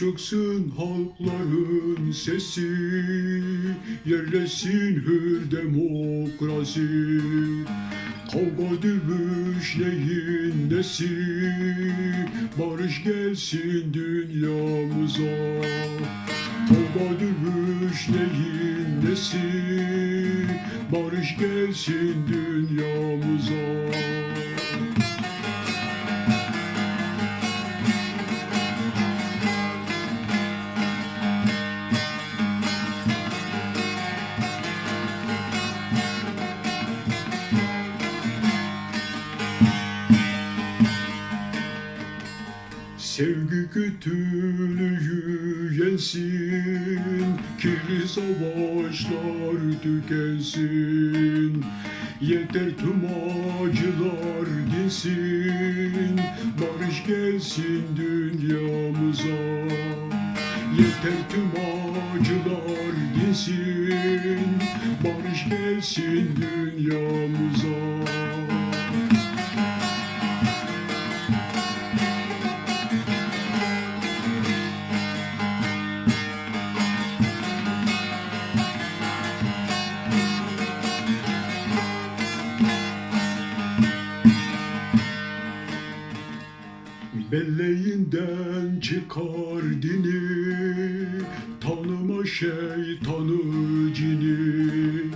Çıksın halkların sesi, yerleşsin hür demokrasi. Kavga dövüş neyin nesi, barış gelsin dünyamıza. Kavga dövüş neyin nesi, barış gelsin dünyamıza. Sevgi kötülüğü yensin, kirli savaşlar tükensin. Yeter tüm acılar dinsin, barış gelsin dünyamıza. Yeter tüm acılar dinsin, barış gelsin dünyamıza. Belleğinden çıkar dini Tanıma şeytanı cini.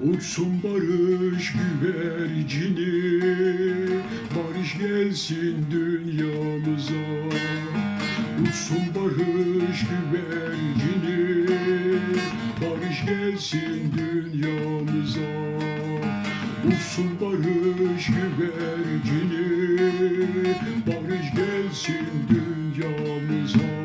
Uçsun barış güvercini Barış gelsin dünyamıza. Uçsun barış güvercini Barış gelsin dünyamıza Bulsun barış güvercini Barış gelsin dünyamıza.